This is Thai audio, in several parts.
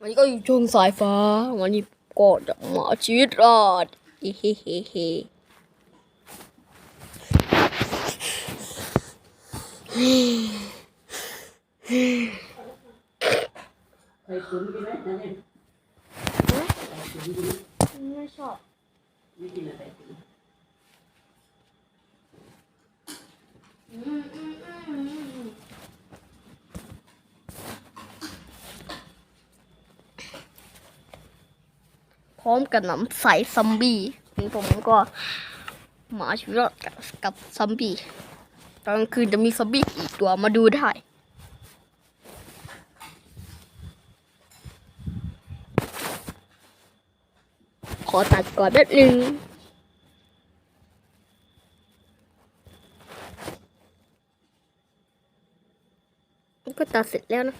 วันนี้ก็อยู่ช่วงสายฟ้า วันนี้ก็จะมาชีวิตรอดเฮ้เฮ้เฮ้เฮ้ใส่ตุ๋นกินไหมนั่นเองใส่ตุ๋นกินไหมไม่ชอบไม่กินอะไรตุ๋นพ ร้อมกับน้ำใสซัมบี้นี่ผมก็มาชีวิตรอดกับกับซัมบี้ตอนกลางคืนจะมีซัมบี้อีกตัวมาดูได้ขอตัดก่อนแป๊บนึงก็ตัดเสร็จแล้วนะ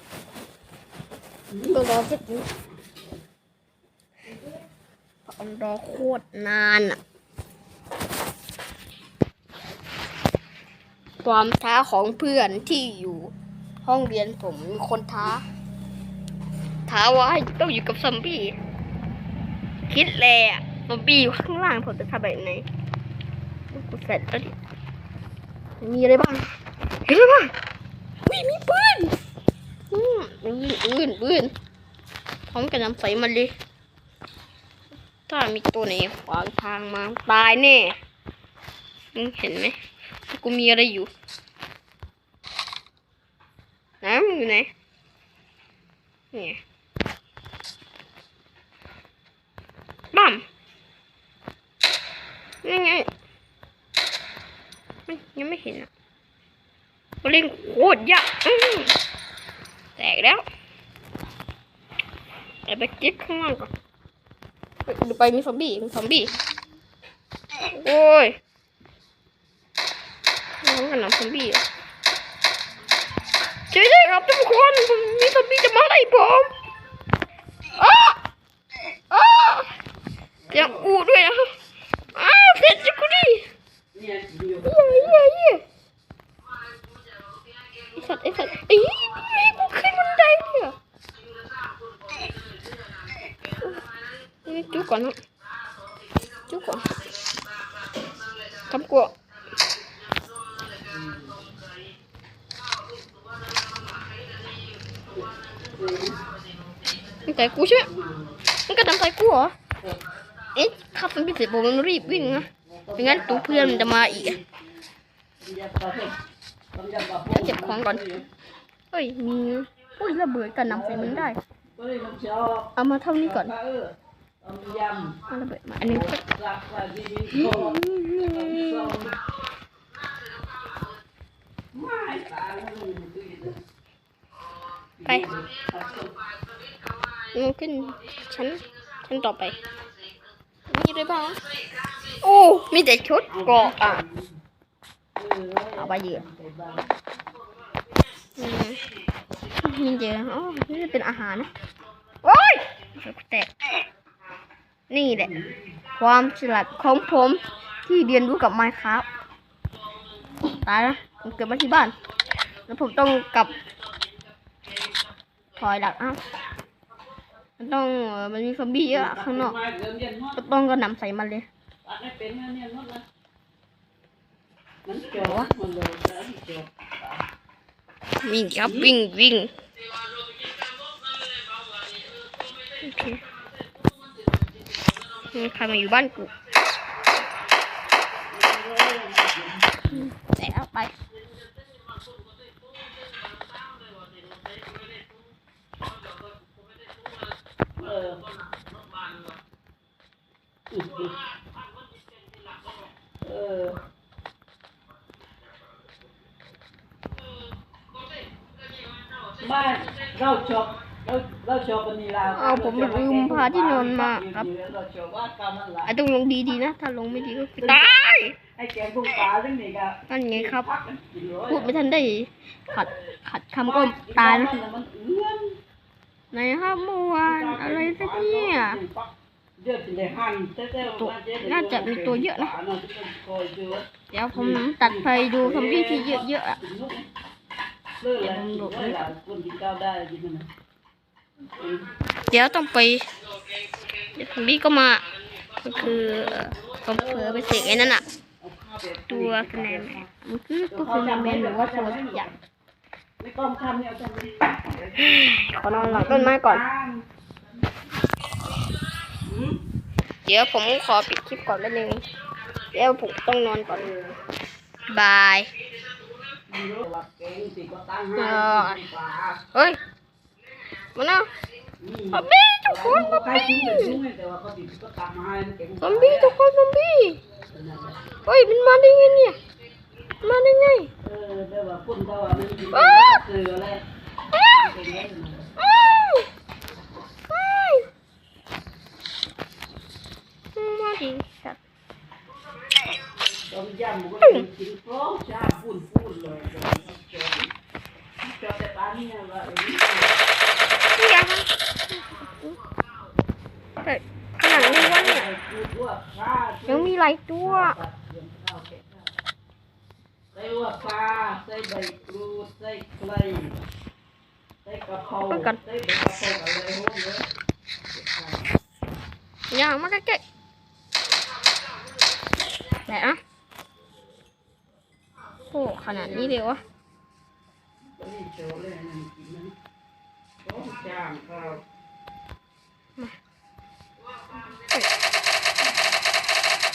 ก็รอสักนิด รอโคตรนานอะความท้าของเพื่อนที่อยู่ห้องเรียนผมมีคนท้า ท้าว่าให้ต้องอยู่กับซอมบี้คิดเลยอะซอมบี้อยู่ข้างล่างผมจะทำแบบไหนกูเสร็จแล้วดิมีอะไรบ้างเห็นไหมบ้างวิมีปืนอืมปืนปืนปืนพร้อมกับน้ำใสมันเลย ถ้ามีตัวไหนขวางทางมาตายแน่มึงเห็นไหมกูมีอะไรอยู่ไหนมันอยู่ไหนเนี่ยบัมยังไงมันยังไม่เห็นอะเล่นโคตรยากแตกแล้วเอาไปเก็บข้างล่างก่อน ดูไปมีซอมบี้มีซอมบี้โอ้ยน้องกันน้ำซอมบี้ช่วยด้วยครับทุกคนมีซอมบี้จะมาไล่ผมอ้าอ้าเสียงอูด้วยนะครับอ้าวเสร็จจิกูดิเนี่ยอยู่เหี้ยเยี่ยไอสัตว์ไอสัตว์เอ้ยกูขึ้นบันไดเนี่ย จุกก่อนนะจุกก่อนทำกลัวมันแต่กูใช่ไหมมันก็ทำใส่กูเหรอ เอ๊ะขับมันพิเศษผมมันรีบวิ่งนะไม่งั้นตัวเพื่อนมันจะมาอีกเผ็ดต้มยำปลาเก็บของก่อน เฮ้ยมีอุ้ยระเบิดกันนำใส่มันได้ เอามาเท่านี้ก่อน ระเบิดมาอันนึงไปมันขึ้นชั้นชั้นต่อไปมีอะไรบ้างวะโอ้ มีแต่ชุดเกาะอะเอาไปเยอะอืมมีเยอะอ๋อนี่จะเป็นอาหารนะ โอ้ยแตก นี่แหละ ความฉลาดของผมที่เรียนรู้กับไมค์ครับตายแล้วผมเกิดมาที่บ้าน แล้วผมต้องกลับ ถอยหลังอ้าวมันต้องเอ่อมันมีซอมบี้เยอะข้างนอกก็ต้องก็นำใส่มันเลยตัดไม่เป็นนะเนี่ยนดนะมันจบมันเลยจะจบวิ่งครับวิ่งวิ่งโอเคมี ใครมาอยู่บ้านกูแต่เอาไปเออเออบ้านเราชอบ เราเราชอบปนีลาเอาผมลืมพาที่นอนมาครับเราชอบว่ากำมันหลายไอ้ต้องลงดีๆนะ ถ้าลงไม่ดีก็คือตายไอ้แกงกุ้งปลาซึ่งนี่ก็นั่นไงครับพักกันกินเลยพูดไม่ทันได้ขัดขัดคำก็ตายนะมันเอื้อนไหนครับเมื่อวานอะไรสักเนี่ยเยอะเลยหั่นเต้ๆตัวน่าจะมีตัวเยอะนะป่าที่มันคอยเยอะเดี๋ยวผมตัดไปดูซอมบี้ที่เยอะๆอะถึงลูกเลิกแล้วเลิก เดี๋ยวต้องไปเดี๋ยวซอมบี้ก็มาก็คือเอ่อผมเผลอไปเสกไอ้นั่นอะตัวสแนนแมนมันคือตัวสแนนแมนหรือว่าตัวอย่างไม่ต้องทำเนี่ยทำเลยขอนอนหลังต้นไม้ก่อน เดี๋ยวผมขอปิดคลิปก่อนแป๊บนึงเดี๋ยวผมต้องนอนก่อนบายเก่งสิก็ตั้งให้ป่าเฮ้ย มาเนาะอืมซอมบี้ทุกคนซอมใครบี้ทิ้งไปทิ้งแต่ว่าเขาติดก็ตามมาให้เก่งซอมบี้ทุกคนซอมบี้เฮ้ยมันมาได้ไงเนี่ยมาได้ไงเออแต่ว่าคนเขาว่ามันกินเสืออะไรอ้าวอ้าวอ้าวมาดิสัตว์ตอนย่ำมันก็กินฟ้องชาพูนพูนเลยจอจอแต่ปานเนี่ยว่า เออยังเฮ้ยขนาดนี้วะเนี่ยยังมีหลายตัวใส่ว่าปลาใส่ใบกรูดใส่ไครใส่กระเพราใส่กระเพราอะไรพวกนี้ยังมาใกล้ๆไหนอะโอ้ขนาดนี้เลยวะ จ้างเขา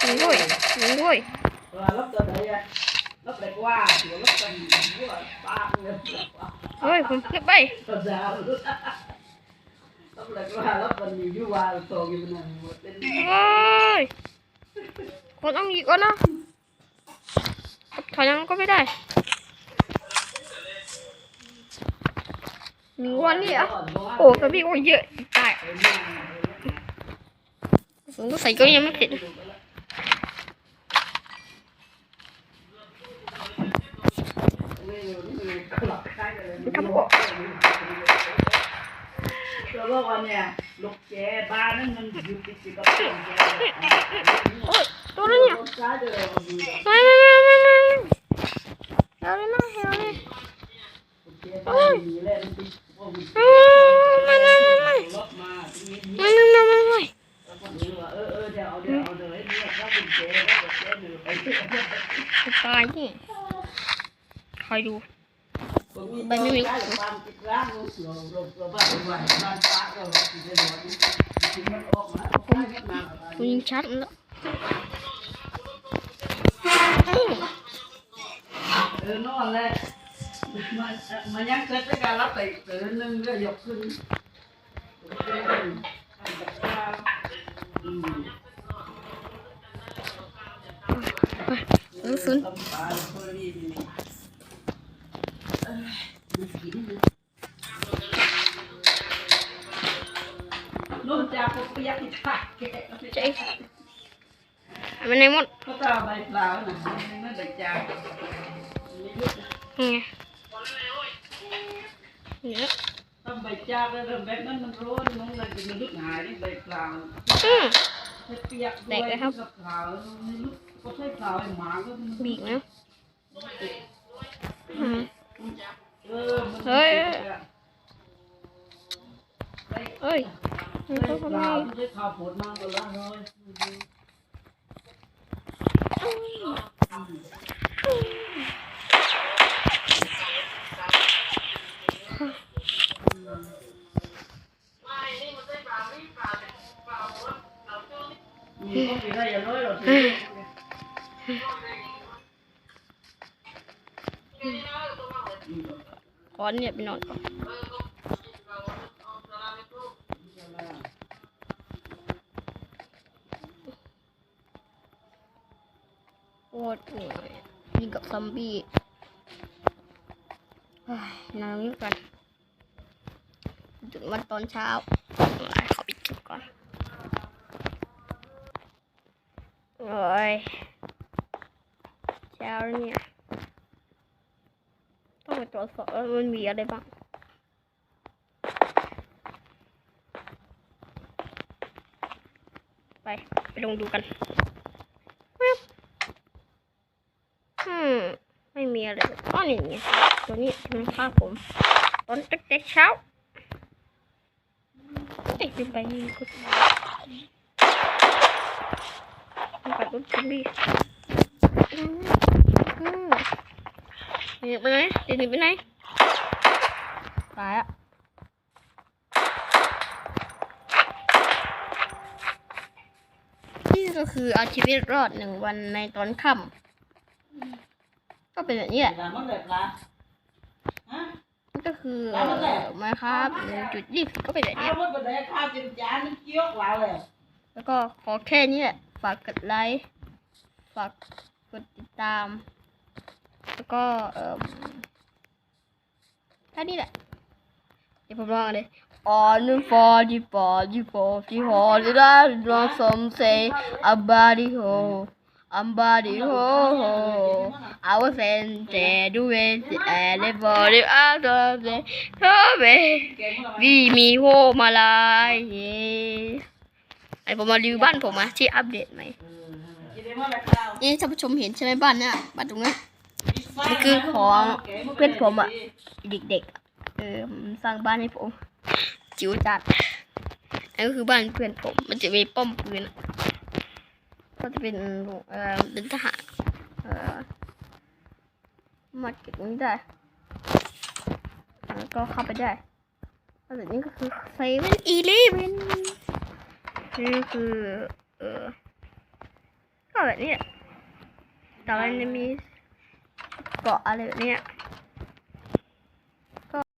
หนึ่งด้วยหนึ่งด้วยว่ารับตัวไหนอะรับแต่ว่าเดี๋ยวรับกันหัวปากเงินเฮ้ยผมเก็บไปวดาวรับแต่ว่ารับกันอยู่ว่าโตอยู่นั่นหมดเป็นเฮ้ยคนต้องอีกก่อนนะถอยยังก็ไม่ได้ หนึ่งวันนี่อะโอ้กระบี่โอ้เยอะตายผมก็ใส่ก็ยังไม่เสร็จเราบอกว่าเนี่ยลูกแกบ้านนั่นมันอยู่ติดกับต้นแกโอ้ยตัวนั้นเนี่ยต้นซ้ายเดียวมันอยู่ไม่ไม่ไม่ไม่ไม่านป้าเราติดได้หมดถึงมันออกมาคงไม่มาคุณยิงชัดแล้วมเออนอนเลยมันมันยังเกิดจากการรับไปเตือนนึงเรื่อยกขึ้นอืมเออซุนะใจมันในหมดเขาจะเอาใบเปล่าน่ะไม่ใบจากไม่ยุบนี่ไงเนี่ยทำใบจากแล้วแบบนั้นมันร้อนน้องเลยมันลุกหายนี่ใบเปล่าอืมให้เปียกด้วยกับเปล่าไม่ลุกก็ใช้เปล่าให้หมาก็มันบีกนะอืมเออมันเฮ้ย ใส่เอ้ยมันใส่ก็เปทำไมล่าใช้ข้าวผลมากกว่าละเลยมีก็มีได้อย่างน้อยหรอกขอเนี่ยไปนอนก่อน ตรเหนื่อยยิงกับซอมบี้เฮ้ยนอนนี้กันถึงวันตอนเช้าขอปิดคลิปก่อนโอ้ยเช้าเนี่ยต้องไปตรวจสอบว่ามันมีอะไรบ้างไป ไปลงดูกัน ไม่มีอะไรอ๋อนี่ไงตัวนี้ที่มันฆ่าผมตอนตั้งแต่เช้าเอ้ยลืมไปกดลืมไปกดซอมบี้อืมอืมเด็กไปไหนเด็กไปไหนตายอะนี่ก็คือเอาชีวิตรอดหนึ่งวันในตอนค่ำ เป็นแบบนี้แหละ là mất đẹp là hả นี่ก็คือแล้วมันแหละมาครับหนึ่งจุดยี่สิบก็เป็นแบบนี้ ao mất vấn đề khai trên chán nó chiếu vào này แล้วก็ขอแค่นี้แหละฝากกดไลค์ฝากกดติดตาม แล้วก็เอ่อแค่นี้แหละเดี๋ยวผมลองเลย On the forty forty forty forty that long some say about it ho about it ho ho I was in there doing the everybody out of the kèm nó là วีมีโฮ มาลายเย้ไอผมมารีวิวบ้านผมอะที่อัปเดตใหม่ chỉ để mất đẹp sao นี่ท่านผู้ชมเห็นใช่ไหมบ้านเนี่ยบ้านตรงนั้น cái cứ khó quyết của mà mà. เด็กๆอะเออผมสร้างบ้านให้ผมจิ๋วจัดอันก็คือบ้านเพื่อนผม มันจะมีป้อมปืนอะ ก็จะเป็นเอ่อเป็นทหารเอ่อมาเก็บนี้ได้แล้วก็เข้าไปได้แล้วจากนี้ก็คือเซเว่นอีเลเวนนี่คือเออก็แบบนี้แต่มันจะมีเกาะอะไรแบบนี้